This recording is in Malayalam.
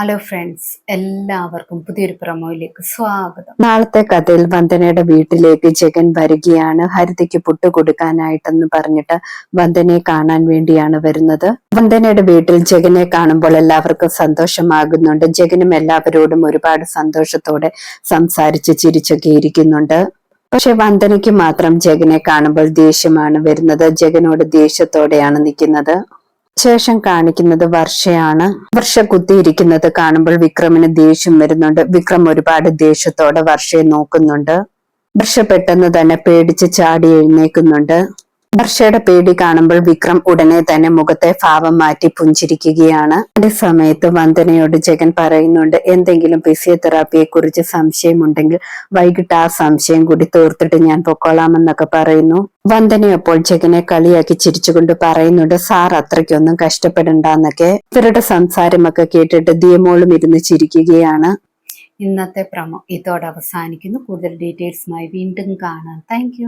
ഹലോ ഫ്രണ്ട്സ് എല്ലാവർക്കും പുതിയൊരു പ്രമോയിലേക്ക് സ്വാഗതം. നാളത്തെ കഥയിൽ വന്ദനയുടെ വീട്ടിലേക്ക് ജഗൻ വരികയാണ്. ഹരിതയ്ക്ക് പുട്ട് കൊടുക്കാനായിട്ടെന്ന് പറഞ്ഞിട്ട് വന്ദനയെ കാണാൻ വേണ്ടിയാണ് വരുന്നത്. വന്ദനയുടെ വീട്ടിൽ ജഗനെ കാണുമ്പോൾ എല്ലാവർക്കും സന്തോഷമാകുന്നുണ്ട്. ജഗനും എല്ലാവരോടും ഒരുപാട് സന്തോഷത്തോടെ സംസാരിച്ച് ചിരിച്ചൊക്കെ ഇരിക്കുന്നുണ്ട്. പക്ഷെ വന്ദനയ്ക്ക് മാത്രം ജഗനെ കാണുമ്പോൾ ദേഷ്യമാണ് വരുന്നത്. ജഗനോട് ദേഷ്യത്തോടെയാണ് നിൽക്കുന്നത്. ശേഷം കാണിക്കുന്നത് വർഷയാണ്. വർഷ കുത്തിയിരിക്കുന്നത് കാണുമ്പോൾ വിക്രമിന് ദേഷ്യം വരുന്നുണ്ട്. വിക്രം ഒരുപാട് ദേഷ്യത്തോടെ വർഷയെ നോക്കുന്നുണ്ട്. വർഷ പെട്ടെന്ന് തന്നെ പേടിച്ച് ചാടി എഴുന്നേക്കുന്നുണ്ട് വർഷയുടെ പേടി കാണുമ്പോൾ വിക്രം ഉടനെ തന്നെ മുഖത്തെ ഭാവം മാറ്റി പുഞ്ചിരിക്കുകയാണ്. അതേ സമയത്ത് വന്ദനയോട് ജഗൻ പറയുന്നുണ്ട് എന്തെങ്കിലും ഫിസിയോതെറാപ്പിയെ കുറിച്ച് സംശയമുണ്ടെങ്കിൽ വൈകിട്ട് ആ സംശയം കൂടി തീർത്തിട്ട് ഞാൻ പൊക്കോളാമെന്നൊക്കെ പറയുന്നു. വന്ദന അപ്പോൾ ജഗനെ കളിയാക്കി ചിരിച്ചുകൊണ്ട് പറയുന്നുണ്ട് സാർ അത്രയ്ക്കൊന്നും കഷ്ടപ്പെടണ്ടെന്നൊക്കെ. ഇവരുടെ സംസാരമൊക്കെ കേട്ടിട്ട് ദിയമോളും ഇരുന്ന് ചിരിക്കുകയാണ്. ഇന്നത്തെ പ്രമോ ഇതോടെ അവസാനിക്കുന്നു. കൂടുതൽ ഡീറ്റെയിൽസുമായി വീണ്ടും കാണാം. താങ്ക്